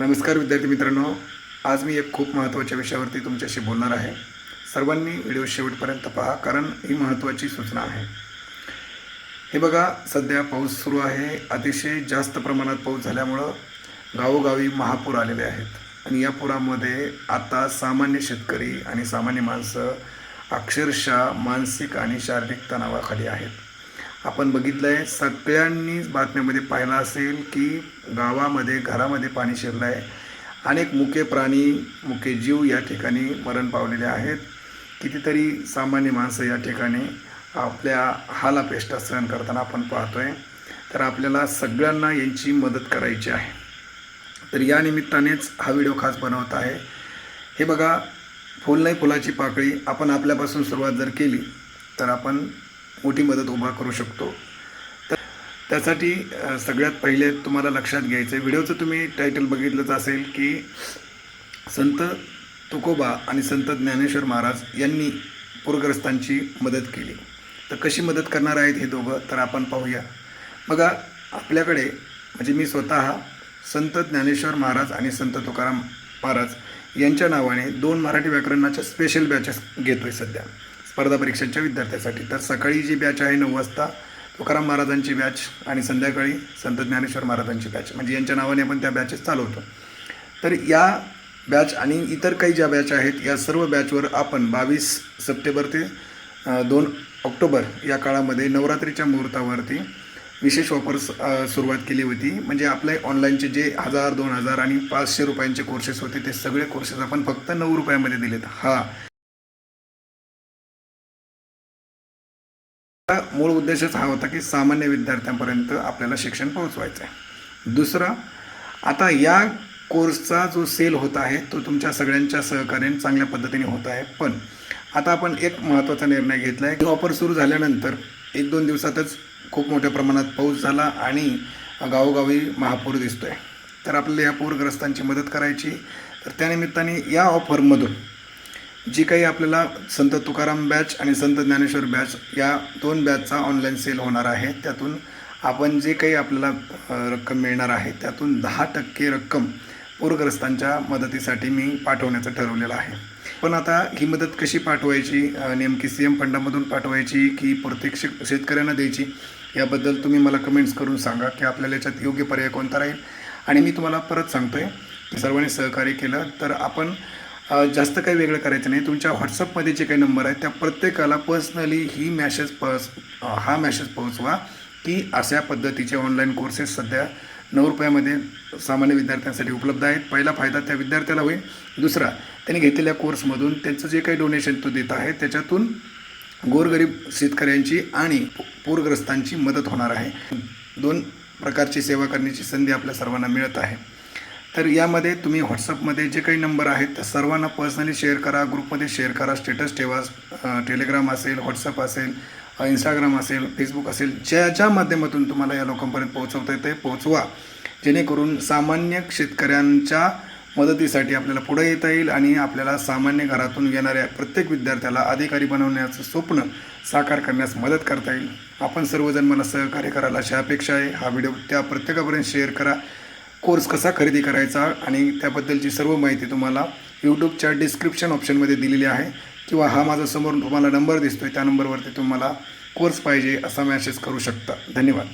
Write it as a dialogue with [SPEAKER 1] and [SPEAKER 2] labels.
[SPEAKER 1] नमस्कार विद्यार्थी मित्रांनो. आज मी एक खूप महत्त्वाच्या विषयावरती तुमच्याशी बोलणार आहे. सर्वांनी व्हिडिओ शेवटपर्यंत पहा कारण ही महत्त्वाची सूचना आहे. हे बघा सध्या पाऊस सुरू आहे. अतिशय जास्त प्रमाणात पाऊस झाल्यामुळं गावोगावी महापूर आलेले आहेत. आणि या पुरामध्ये आता सामान्य शेतकरी आणि सामान्य माणसं अक्षरशः मानसिक आणि शारीरिक तणावाखाली आहेत. आपण बघितलं आहे सगळ्यांनीच बातम्यामध्ये पाहिलं असेल की गावामध्ये घरामध्ये पाणी शिरलं आहे अनेक मुके प्राणी मुके जीव या ठिकाणी मरण पावलेले आहेत. कितीतरी सामान्य माणसं या ठिकाणी आपल्या हालापेष्टा सहन करताना आपण पाहतो आहे तर आपल्याला सगळ्यांना यांची मदत करायची आहे. तर या निमित्तानेच हा व्हिडिओ खास बनवत आहे. हे बघा फुल नाही फुलाची पाकळी आपण आपल्यापासून सुरुवात जर केली तर आपण मोठी मदत उभा करू शकतो. तर त्यासाठी सगळ्यात पहिले तुम्हाला लक्षात घ्यायचं आहे व्हिडिओचं तुम्ही टायटल बघितलंच असेल की संत तुकोबा आणि संत ज्ञानेश्वर महाराज यांनी पूरग्रस्तांची मदत केली. तर कशी मदत करणार आहेत हे दोघं तर आपण पाहूया. बघा आपल्याकडे म्हणजे मी स्वतः संत ज्ञानेश्वर महाराज आणि संत तुकाराम महाराज यांच्या नावाने दोन मराठी व्याकरणाच्या स्पेशल बॅचेस घेतो आहे सध्या. स्पर्धा परीक्षांच्या विद्यार्थ्यासाठी. तर सकाळी जी बॅच आहे नऊ वाजता तुकाराम महाराजांची बॅच आणि संध्याकाळी संत ज्ञानेश्वर महाराजांची बॅच म्हणजे यांच्या नावाने आपण त्या बॅचेस चालवतो. तर या बॅच आणि इतर काही ज्या बॅच आहेत या सर्व बॅचवर आपण बावीस सप्टेंबर ते दोन ऑक्टोबर या काळामध्ये नवरात्रीच्या मुहूर्तावरती विशेष ऑफर्स सुरुवात केली होती. म्हणजे आपले ऑनलाईनचे जे हजार दोन हजार आणि पाचशे रुपयांचे कोर्सेस होते ते सगळे कोर्सेस आपण फक्त नऊ रुपयामध्ये दिलेत. हा. मूळ उद्देशच हा होता की सामान्य विद्यार्थ्यांपर्यंत आपल्याला शिक्षण पोहोचवायचं आहे दुसरा आता या कोर्सचा जो सेल होत आहे तो तुमच्या सगळ्यांच्या सहकार्याने चांगल्या पद्धतीने होत आहे. पण आता आपण एक महत्त्वाचा निर्णय घेतला आहे की ऑफर सुरू झाल्यानंतर एक दोन दिवसातच खूप मोठ्या प्रमाणात पाऊस झाला आणि गावोगावी महापूर आहे तर आपल्याला या पूरग्रस्तांची मदत करायची. तर त्यानिमित्ताने या ऑफरमधून जी काही आपल्याला संत तुकाराम बॅच आणि संत ज्ञानेश्वर बॅच या दोन बॅचचा ऑनलाईन सेल होणार आहे. त्यातून आपण जे काही आपल्याला रक्कम मिळणार आहे त्यातून दहा टक्के रक्कम पूरग्रस्तांच्या मदतीसाठी मी पाठवण्याचं ठरवलेलं आहे. पण आता ही मदत कशी पाठवायची? नेमकी सी एम फंडामधून पाठवायची की प्रत्येक शेत शेतकऱ्यांना द्यायची? याबद्दल तुम्ही मला कमेंट्स करून सांगा की आपल्याला याच्यात योग्य पर्याय कोणता राहील? आणि मी तुम्हाला परत सांगतोय सर्वांनी सहकार्य केलं तर आपण जास्त काही वेगळं करायचं नाही. तुमच्या व्हॉट्सअपमध्ये जे काही नंबर आहेत त्या प्रत्येकाला पर्सनली ही मॅसेज पस हा मॅसेज पोहोचवा की अशा पद्धतीचे ऑनलाईन कोर्सेस सध्या नऊ रुपयामध्ये सामान्य विद्यार्थ्यांसाठी उपलब्ध आहेत. पहिला फायदा त्या विद्यार्थ्याला होईल. दुसरा त्यांनी घेतलेल्या कोर्समधून त्यांचं जे काही डोनेशन तो देत आहे त्याच्यातून गोरगरीब शेतकऱ्यांची आणि पूरग्रस्तांची मदत होणार आहे. दोन प्रकारची सेवा करण्याची संधी आपल्या सर्वांना मिळत आहे. तर यामध्ये तुम्ही व्हॉट्सअपमध्ये जे काही नंबर आहेत सर्वांना पर्सनली शेअर करा ग्रुपमध्ये शेअर करा स्टेटस ठेवा टेलिग्राम असेल व्हॉट्सअप असेल इंस्टाग्राम असेल फेसबुक असेल ज्या ज्या माध्यमातून तुम्हाला या लोकांपर्यंत पोहोचवता येते पोहोचवा. जेणेकरून सामान्य शेतकऱ्यांच्या मदतीसाठी आपल्याला पुढे येता येईल आणि आपल्याला सामान्य घरातून येणाऱ्या प्रत्येक विद्यार्थ्याला अधिकारी बनवण्याचं स्वप्न साकार करण्यास मदत करता येईल. आपण सर्वजण मला सहकार्य कराल अशी अपेक्षा आहे. हा व्हिडिओ त्या प्रत्येकापर्यंत शेअर करा. कोर्स कसा खरेदी करायचा आणि त्याबद्दलची सर्व माहिती तुम्हाला यूट्यूबच्या डिस्क्रिप्शन ऑप्शनमध्ये दिलेली आहे. किंवा हा माझा समोर तुम्हाला नंबर दिसतो आहे त्या नंबरवरती तुम्हाला कोर्स पाहिजे असा मॅसेज करू शकता. धन्यवाद.